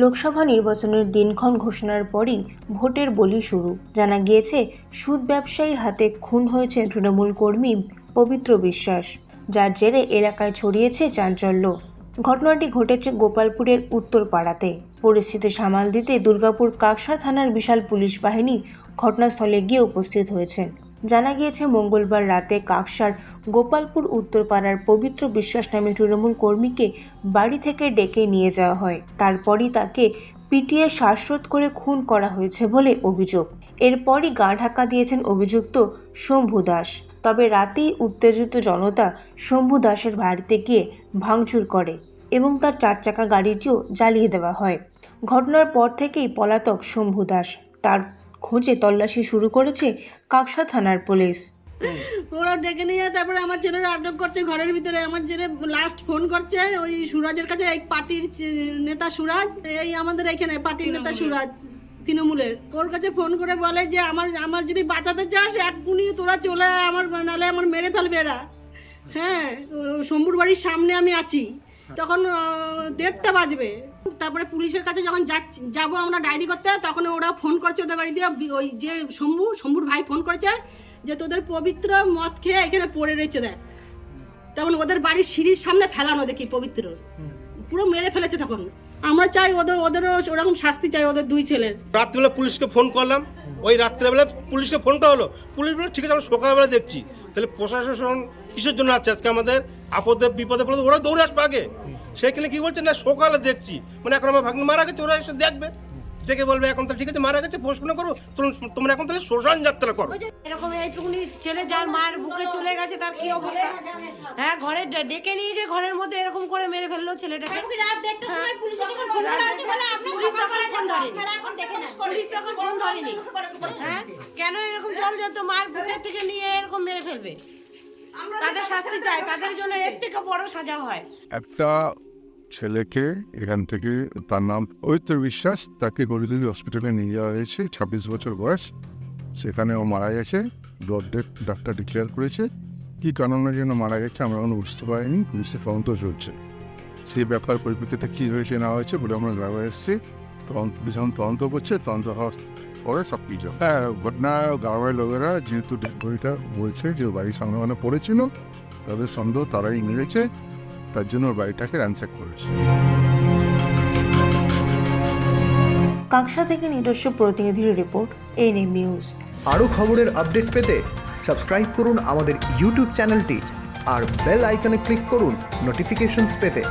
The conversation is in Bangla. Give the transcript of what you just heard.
লোকসভা নির্বাচনের দিনক্ষণ ঘোষণার পরই ভোটের বলি শুরু। জানা গিয়েছে, সুদ ব্যবসায়ীর হাতে খুন হয়েছে তৃণমূল কর্মী পবিত্র বিশ্বাস। যার জেরে এলাকায় ছড়িয়েছে চাঞ্চল্য। ঘটনাটি ঘটেছে গোপালপুরের উত্তরপাড়াতে। পরিস্থিতি সামাল দিতে দুর্গাপুর কাকসা থানার বিশাল পুলিশ বাহিনী ঘটনাস্থলে গিয়ে উপস্থিত হয়েছেন। জানা গিয়েছে, মঙ্গলবার রাতে কাকসার গোপালপুর উত্তরপাড়ার পবিত্র বিশ্বাস নামে তৃণমূল কর্মীকে বাড়ি থেকে ডেকে নিয়ে যাওয়া হয়। তারপরই তাকে পিটিয়ে শ্বাসরোধ করে খুন করা হয়েছে বলে অভিযোগ। এরপরই গা ঢাকা দিয়েছেন অভিযুক্ত শম্ভু দাস। তবে রাতেই উত্তেজিত জনতা শম্ভু দাসের বাড়িতে গিয়ে ভাঙচুর করে এবং তার চার চাকা গাড়িটিও জ্বালিয়ে দেওয়া হয়। ঘটনার পর থেকেই পলাতক শম্ভু দাস তার খোঁজে তল্লাশি শুরু করেছে কাকসা থানার পুলিশ। ওরা ডেকে নিয়ে যায়, তারপরে আমার ছেলেরা আটক করছে ঘরের ভিতরে। আমার ছেলে লাস্ট ফোন করছে ওই সুরাজের কাছে এই পার্টির নেতা সুরাজ এই আমাদের এখানে পার্টির নেতা সুরাজ তৃণমূলের। ওর কাছে ফোন করে বলে যে আমার আমার যদি বাঁচাতে চাস এক্ষুনি তোরা চলে আমার নালে আমার মেরে ফেলবে এরা। হ্যাঁ শম্ভুর বাড়ির সামনে আমি আছি। তখন আহ, দেড়টা বাজবে। তারপরে পুলিশের কাছে যখন যাব আমরা ডায়েরি করতে, তখন ওরা ফোন করছে ওদের বাড়ি দিয়ে। ওই যে শম্ভু, শম্ভুর ভাই ফোন করেছে যে তোদের পবিত্র মদ খেয়ে এখানে পড়ে রয়েছে দেখ। তখন ওদের বাড়ির সিঁড়ির সামনে ফেলানো দেখি পবিত্র। পুরো মেরে ফেলেছে তখন। আমরা চাই ওদের, ওদেরও ওরকম শাস্তি চাই ওদের দুই ছেলের। রাত্রিবেলা পুলিশকে ফোন করলাম। ওই রাত্রিবেলা পুলিশকে ফোনটা হলো। পুলিশ বলে ঠিক আছে, আমরা সকালবেলা দেখছি। তাহলে প্রশাসন কিসের জন্য আছে আজকে আমাদের আপদে, বিপদে পড়ে ওরা দৌড়ে আসবে আগে। সেখানে কি বলছে? না সকালে দেখছি। মানে এখন আমার ভাগ্নি মারা গেছে ওরা এসে দেখবে। দেখে বলবে এখন তো ঠিক আছে মারা গেছে পোস্টমর্টম করব। তোমরা- তোমরা এখন তাহলে শ্মশান যাত্রা করো। এরকম এইটুকুনি ছেলে যার মায়ের বুকে চলে গেছে তার কি অবস্থা? হ্যাঁ ঘরে ডেকে নিয়ে গিয়ে ঘরের মধ্যে এরকম করে মেরে ফেলল ছেলেটাকে। রাত দেড়টার সময় পুলিশ তখন ফোন ধরেনি। হ্যাঁ কেন এরকম জল যত মার বুকের থেকে নিয়ে এরকম মেরে ফেলবে? তাদের শাস্তি চাই তাদের জন্য এর থেকে বড় সাজা হয়। একটা ছেলেকে এখান থেকে তার নাম পবিত্র বিশ্বাস, তাকে গরিদুলি হসপিটালে নিয়ে যাওয়া হয়েছে। ছাব্বিশ বছর বয়স। সেখানে ও মারা গেছে। ব্লড ডেথ ডাক্তার ডিক্লেয়ার করেছে। কী কারণের জন্য মারা গেছে আমরা এখনও বুঝতে পারিনি। পুলিশের তদন্ত চলছে। সে ব্যাপার পরিপ্রেক্ষিতে কী হয়েছে, না হয়েছে বলে আমরা গ্রামে এসেছি। তদন্ত এখন তদন্ত করছে, তদন্ত হওয়ার পরে সব কিছু হ্যাঁ ঘটনা গ্রামের লোকেরা যেহেতু বডিটা বলছে যে বাড়ির সামনে মানে পড়েছিল, তাদের সন্দেহ তারাই মেরেছে তার জন্য ওর বাড়িটাকে র্যান্সাক করেছে। কাকসা থেকে নিজস্ব প্রতিনিধির রিপোর্ট এনএম নিউজ আরও খবরের আপডেট পেতে সাবস্ক্রাইব করুন আমাদের ইউটিউব চ্যানেলটি আর বেল আইকনে ক্লিক করুন নোটিফিকেশনস পেতে।